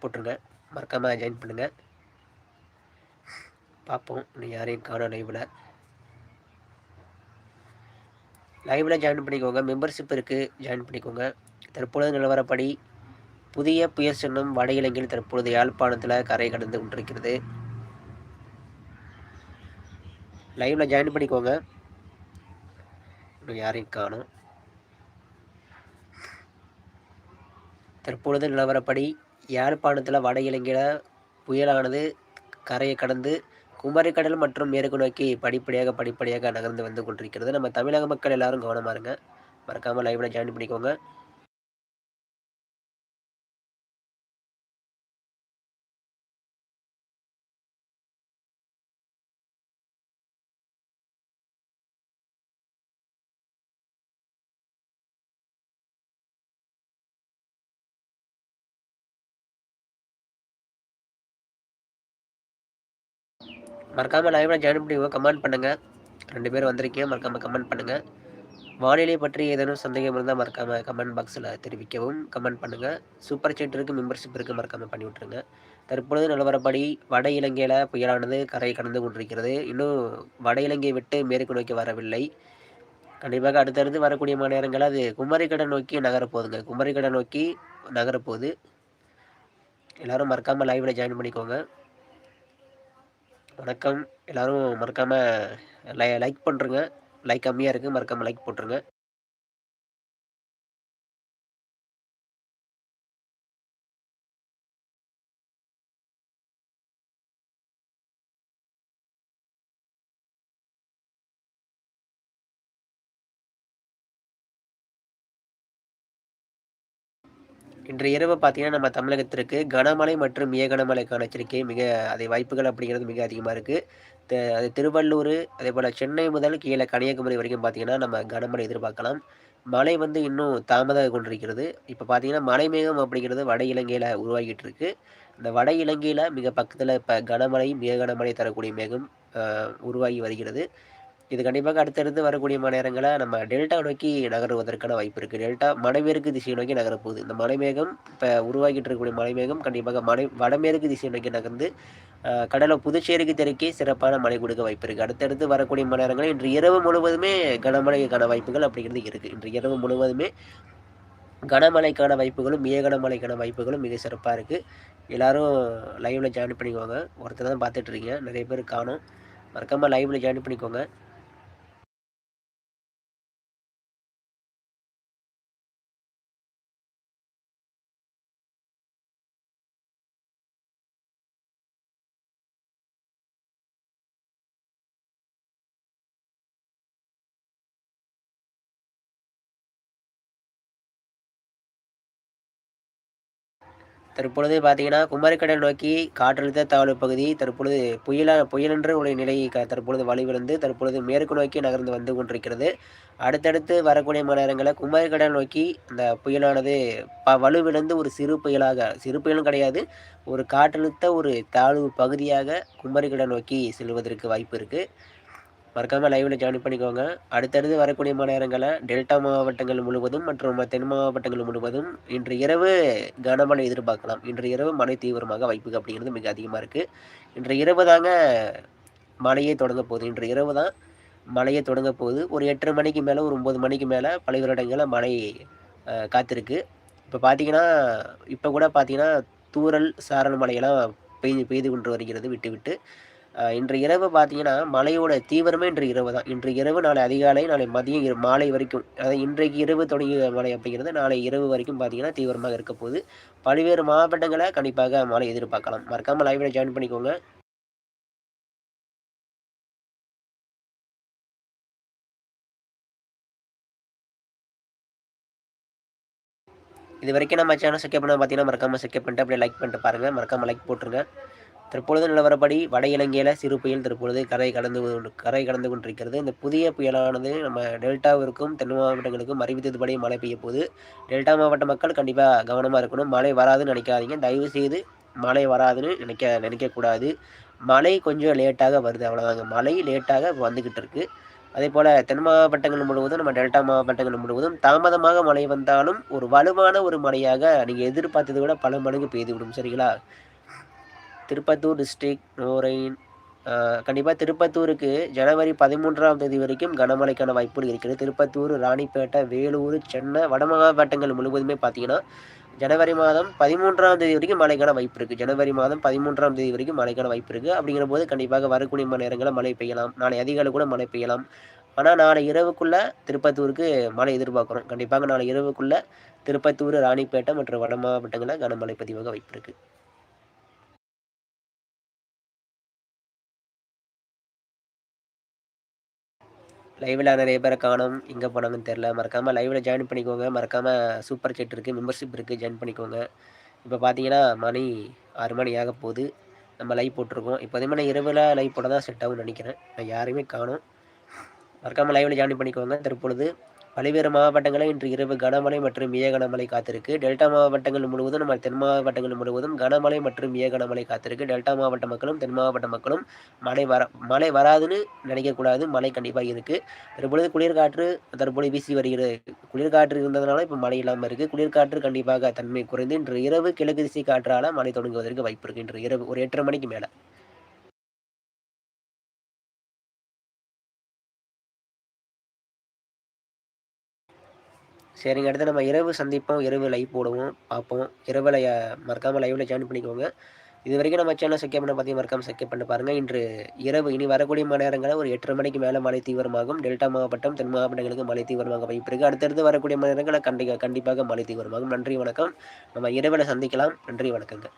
போட்டுருங்க. மறக்காமல் ஜாயின் பண்ணுங்கள் பார்ப்போம். இன்னும் யாரையும் காணும் லைவில் லைவில் ஜாயின் பண்ணிக்கோங்க. மெம்பர்ஷிப் இருக்குது ஜாயின் பண்ணிக்கோங்க. தற்பொழுது நிலவரப்படி புதிய புயல் சின்னம் வட இலங்கையில் தற்பொழுது யாழ்ப்பாணத்தில் கரை கடந்து கொண்டிருக்கிறது. லைவில் ஜாயின் பண்ணிக்கோங்க. இன்னும் யாரையும் காணும். தற்பொழுது நிலவரப்படி யாழ்ப்பாணத்தில் வட இலங்கையில் புயலானது கரையை கடந்து குமரிக்கடல் மற்றும் மேற்கு நோக்கி படிப்படியாக படிப்படியாக நகர்ந்து வந்து கொண்டிருக்கிறது. நம்ம தமிழக மக்கள் எல்லாரும் கவனமாக இருங்க. மறக்காமல் லைவில் ஜாயின் பண்ணிக்கோங்க. மறக்காமல் லைவில் ஜாயின் பண்ணிக்கோங்க கமெண்ட் பண்ணுங்கள் ரெண்டு பேர் வந்திருக்கீங்க மறக்காமல் கமெண்ட் பண்ணுங்கள் வானிலை பற்றி ஏதேனும் சந்தேகம் இருந்தால் மறக்காமல் கமெண்ட் பாக்ஸில் தெரிவிக்கவும் கமெண்ட் பண்ணுங்கள் சூப்பர் சேட் இருக்குது மெம்பர்ஷிப் இருக்குது மறக்காமல் பண்ணி விட்ருங்க தற்பொழுது நிலவரப்படி வட இலங்கையில் புயலானது கரை கடந்து கொண்டிருக்கிறது. இன்னும் வட இலங்கையை விட்டு மேற்கு நோக்கி வரவில்லை. கண்டிப்பாக அடுத்தடுத்து வரக்கூடிய மணி நேரங்கள் அது குமரிக்கடை நோக்கி நகரப்போகுதுங்க குமரிக்கடை நோக்கி நகரப்போகுது. எல்லோரும் மறக்காமல் லைவில் ஜாயின் பண்ணிக்கோங்க. வணக்கம். எல்லோரும் மறக்காமல் லை லைக் பண்ணுறங்க லைக் கம்மியாக இருக்குது மறக்காமல் லைக் போட்டுருங்க இன்று இரவு பார்த்தீங்கன்னா நம்ம தமிழகத்திற்கு கனமழை மற்றும் மிக கனமழைக்கான எச்சரிக்கை மிக அதை வாய்ப்புகள் அப்படிங்கிறது மிக அதிகமாக இருக்குது அது திருவள்ளூர் அதே போல் சென்னை முதல் கீழே கன்னியாகுமரி வரைக்கும் பார்த்தீங்கன்னா நம்ம கனமழை எதிர்பார்க்கலாம். மழை வந்து இன்னும் தாமதாக கொண்டிருக்கிறது. இப்போ பார்த்தீங்கன்னா மழை மேகம் அப்படிங்கிறது வட இலங்கையில் உருவாகிட்டு இருக்கு. இந்த வட இலங்கையில் மிக பக்கத்தில் இப்போ கனமழை மிக கனமழை தரக்கூடிய மேகம் உருவாகி வருகிறது. இது கண்டிப்பாக அடுத்தடுத்து வரக்கூடிய மணி நேரங்களில் நம்ம டெல்டா நோக்கி நகருவதற்கான வாய்ப்பு இருக்குது டெல்டா மலைமேற்கு திசை நோக்கி நகரப்போகுது. இந்த மலைமேகம் இப்போ உருவாக்கிட்டு இருக்கக்கூடிய மலைமேகம் கண்டிப்பாக மலை வடமேற்கு திசை நோக்கி நகர்ந்து கடலை புதுச்சேரிக்கு தெற்கே சிறப்பான மழை கொடுக்க வாய்ப்பு இருக்குது அடுத்தடுத்து வரக்கூடிய மணி நேரங்களில் இன்று இரவு முழுவதுமே கனமழைக்கான வாய்ப்புகள் அப்படிங்கிறது இருக்குது இன்று இரவு முழுவதுமே கனமழைக்கான வாய்ப்புகளும் மிக கனமழைக்கான வாய்ப்புகளும் மிக சிறப்பாக இருக்குது எல்லோரும் லைவில் ஜாயின் பண்ணிக்கோங்க. ஒருத்தர் தான் பார்த்துட்ருக்கீங்க நிறைய பேர் காணும். மறக்காமல் லைவில் ஜாயின் பண்ணிக்கோங்க. தற்பொழுது பார்த்தீங்கன்னா குமரிக்கடல் நோக்கி காற்றழுத்த தாழ்வு பகுதி தற்பொழுது புயலா புயலென்ற உடைய நிலை தற்பொழுது வலுவிழந்து தற்பொழுது மேற்கு நோக்கி நகர்ந்து வந்து கொண்டிருக்கிறது. அடுத்தடுத்து வரக்கூடிய மணி நேரங்களில் குமரிக்கடல் நோக்கி இந்த புயலானது ப வலுவிழந்து ஒரு சிறு புயலாக சிறு புயலும் கிடையாது. ஒரு காற்றழுத்த ஒரு தாழ்வு பகுதியாக குமரிக்கடல் நோக்கி செல்வதற்கு வாய்ப்பு இருக்குது மறக்காமல் லைவில் ஜாயின் பண்ணிக்கோங்க. அடுத்தடுத்து வரக்கூடிய மணி நேரங்களில் டெல்டா மாவட்டங்கள் முழுவதும் மற்றும் தென் மாவட்டங்கள் முழுவதும் இன்று இரவு கனமழை எதிர்பார்க்கலாம். இன்று இரவு மழை தீவிரமாக வாய்ப்பு அப்படிங்கிறது மிக அதிகமாக இருக்குது இன்று இரவு தாங்க மழையே தொடங்க போகுது. இன்று இரவு தான் மழையே தொடங்க போகுது. ஒரு எட்டரை மணிக்கு மேலே ஒரு ஒம்பது மணிக்கு மேலே பல்வேறு இடங்களில் மழை காத்திருக்கு. இப்போ பார்த்தீங்கன்னா இப்போ கூட பார்த்தீங்கன்னா தூரல் சாரல் மழையெல்லாம் பெய்து பெய்து கொண்டு வருகிறது. விட்டு விட்டு இன்று இரவு பார்த்தீங்கன்னா மழையோட தீவிரமே இன்று இரவு தான். இன்று இரவு நாளை அதிகாலை நாளை மதியம் மாலை வரைக்கும் அதாவது இன்றைக்கு இரவு தொடங்கிய மழை அப்படிங்கிறது நாளை இரவு வரைக்கும் பார்த்தீங்கன்னா தீவிரமாக இருக்க போகுது. பல்வேறு மாவட்டங்களை கண்டிப்பாக மழை எதிர்பார்க்கலாம். மறக்காமல் லைவில் ஜாயின் பண்ணிக்கோங்க. இது வரைக்கும் நம்ம சேனல் செக்கப் பண்ண பார்த்தீங்கன்னா மறக்காமல் செக்கப் பண்ணிட்டு அப்படியே லைக் பண்ணிட்டு பாருங்கள் மறக்காமல் லைக் போட்டுருங்க. தற்பொழுது நிலவரப்படி வட இலங்கையில் சிறு புயல் தற்பொழுது கரை கடந்து கரை கடந்து கொண்டிருக்கிறது. இந்த புதிய புயலானது நம்ம டெல்டாவிற்கும் தென் மாவட்டங்களுக்கும் அறிவித்ததுபடி மழை பெய்ய போது டெல்டா மாவட்ட மக்கள் கண்டிப்பாக கவனமாக இருக்கணும். மழை வராதுன்னு நினைக்காதீங்க. தயவு செய்து மழை வராதுன்னு நினைக்க நினைக்கக்கூடாது. மழை கொஞ்சம் லேட்டாக வருது. அவ்வளோதாங்க மழை லேட்டாக வந்துக்கிட்டு இருக்குது அதேபோல் தென் மாவட்டங்கள் முழுவதும் நம்ம டெல்டா மாவட்டங்கள் முழுவதும் தாமதமாக மழை வந்தாலும் ஒரு வலுவான ஒரு மழையாக நீங்கள் எதிர்பார்த்ததை விட பல மடங்கு பெய்துவிடும். சரிங்களா? திருப்பத்தூர் டிஸ்ட்ரிக் நோரைன் கண்டிப்பாக திருப்பத்தூருக்கு ஜனவரி பதிமூன்றாம் தேதி வரைக்கும் கனமழைக்கான வாய்ப்புகள் இருக்கிறது. திருப்பத்தூர் ராணிப்பேட்டை வேலூர் சென்னை வட மாவட்டங்கள் முழுவதுமே பார்த்தீங்கன்னா ஜனவரி மாதம் பதிமூன்றாம் தேதி வரைக்கும் மழைக்கான வாய்ப்பு இருக்குது ஜனவரி மாதம் பதிமூன்றாம் தேதி வரைக்கும் மழைக்கான வாய்ப்பு இருக்குது அப்படிங்கிற போது கண்டிப்பாக வரக்கூடிய மணி நேரங்களில் மழை பெய்யலாம். நாளை அதிகாலை கூட மழை பெய்யலாம். ஆனால் நாளை இரவுக்குள்ளே திருப்பத்தூருக்கு மழை எதிர்பார்க்குறோம். கண்டிப்பாக நாளை இரவுக்குள்ளே திருப்பத்தூர் ராணிப்பேட்டை மற்றும் வட மாவட்டங்களில் கனமழை பதிவாக வாய்ப்பு இருக்குது லைவில் நிறைய பேரை காணும். எங்கே போனாங்கன்னு தெரில மறக்காமல் லைவில் ஜாயின் பண்ணிக்கோங்க. மறக்காமல் சூப்பர் செட் இருக்குது மெம்பர்ஷிப் இருக்குது ஜாயின் பண்ணிக்கோங்க. இப்போ பார்த்தீங்கன்னா மணி ஆறு மணி ஆக போகுது. நம்ம லைவ் போட்டிருக்கோம். இப்போ அதே மாதிரி இரவில் லைவ் போட தான் செட் ஆகும்னு நினைக்கிறேன். நான் யாரையுமே காணும். மறக்காமல் லைவில் ஜாயின் பண்ணிக்கோங்க. தற்பொழுது பல்வேறு மாவட்டங்களில் இன்று இரவு கனமழை மற்றும் மிக கனமழை காத்திருக்கு. டெல்டா மாவட்டங்கள் முழுவதும் நம்ம தென் மாவட்டங்கள் முழுவதும் கனமழை மற்றும் மிக கனமழை காத்திருக்கு. டெல்டா மாவட்ட மக்களும் தென் மாவட்ட மக்களும் மழை வர மழை வராதுன்னு நினைக்கக்கூடாது. மழை கண்டிப்பாக இருக்குது தற்பொழுது குளிர்காற்று தற்பொழுது வீசி வருகிறது குளிர்காற்று இருந்ததுனால இப்போ மழை இல்லாமல் இருக்குது குளிர்காற்று கண்டிப்பாக தன்மை குறைந்து இன்று இரவு கிழக்கு திசை காற்றால் மழை தொடங்குவதற்கு வாய்ப்பு இருக்குது இன்று இரவு ஒரு எட்டரை மணிக்கு மேலே. சரிங்க அடுத்து நம்ம இரவு சந்திப்போம் இரவு லைவ் போடுவோம் பார்ப்போம். இரவு லை மறக்காமல் லைவில் ஜாயின் பண்ணிக்கோங்க. இது வரைக்கும் நம்ம சேனல் செக்கப் பண்ண பார்த்தி மறக்காமல் செக்கப் பண்ணி பாருங்கள் இன்று இரவு இனி வரக்கூடிய மணி நேரங்களில் ஒரு எட்டரை மணிக்கு மேலே மழை தீவிரமாகும். டெல்டா மாவட்டம் தென் மாவட்டங்களுக்கு மழை தீவிரமாக வாய்ப்பு இருக்குது அடுத்தடுத்து வரக்கூடிய மணி நேரங்களில் கண்டிப்பாக கண்டிப்பாக மழை தீவிரமாகும். நன்றி வணக்கம். நம்ம இரவில் சந்திக்கலாம். நன்றி வணக்கங்க.